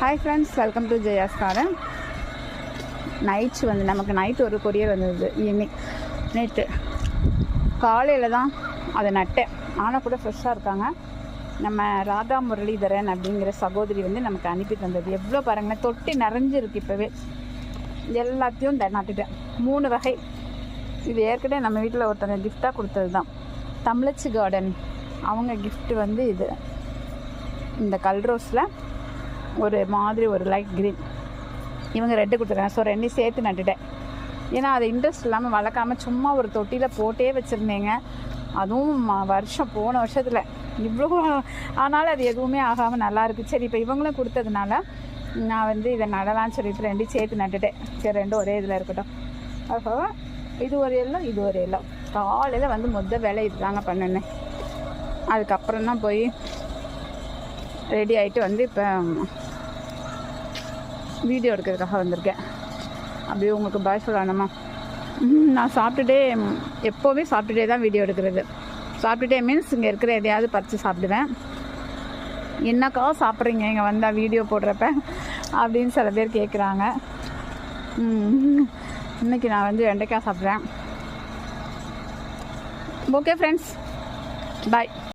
Hi friends welcome to Jaya's garden nights வந்து நமக்கு night ஒரு கொரியர் வந்தது. ஈவினிங் நேற்று காலையில் தான் அதை நட்டேன். ஆனால் கூட ஃப்ரெஷ்ஷாக இருக்காங்க. நம்ம ராதா முரளிதரன் அப்படிங்கிற சகோதரி வந்து நமக்கு அனுப்பி தந்தது. எவ்வளோ பாருங்களேன் தொட்டி நிறைஞ்சிருக்கு இப்போவே. எல்லாத்தையும் இந்த நட்டுட்டேன். மூணு வகை. இது ஏற்கனவே நம்ம வீட்டில் ஒருத்தர் கிஃப்டாக கொடுத்தது தான். தமிழச்சி கார்டன் அவங்க கிஃப்ட் வந்து இது. இந்த கல்ரோஸில் ஒரு மாதிரி ஒரு லைட் க்ரீன் இவங்க ரெட்டு கொடுத்துருக்காங்க. ஸோ ரெண்டையும் சேர்த்து நட்டுட்டேன். ஏன்னா அது இன்ட்ரெஸ்ட் இல்லாமல் வளர்க்காம சும்மா ஒரு தொட்டியில் போட்டே வச்சுருந்தேங்க. அதுவும் வருஷம் போன வருஷத்தில். இவ்வளோ ஆனாலும் அது எதுவுமே ஆகாமல் நல்லாயிருக்கு சரி இப்போ இவங்களும் கொடுத்ததுனால நான் வந்து இதை நடலாம்னு சொல்லிட்டு ரெண்டையும் சேர்த்து நட்டுட்டேன். சரி ரெண்டும் ஒரே இதில் இருக்கட்டும். அப்போ இது ஒரு எல்லாம் இது ஒரு எல்லாம் காலையில் வந்து மொத்த வேலை இதுதாங்க பண்ணினேன் அதுக்கப்புறம் தான் போய் ரெடி ஆகிட்டு வந்து இப்போ வீடியோ எடுக்கிறதுக்காக வந்திருக்கேன். அப்படியே உங்களுக்கு பாய் சொல்லணுமா நான் சாப்பிட்டுட்டே எப்போவுமே சாப்பிட்டுட்டே தான் வீடியோ எடுக்கிறது. சாப்பிட்டுட்டே மீன்ஸ் இங்கே இருக்கிற எதையாவது பறித்து சாப்பிடுவேன். என்னக்கா சாப்பிட்றீங்க? இங்கே வந்தால் வீடியோ போடுறப்ப அப்படின்னு சில பேர் கேட்குறாங்க இன்றைக்கி இன்னைக்கு நான் வந்து வெண்டைக்காய் சாப்பிட்றேன். Okay friends bye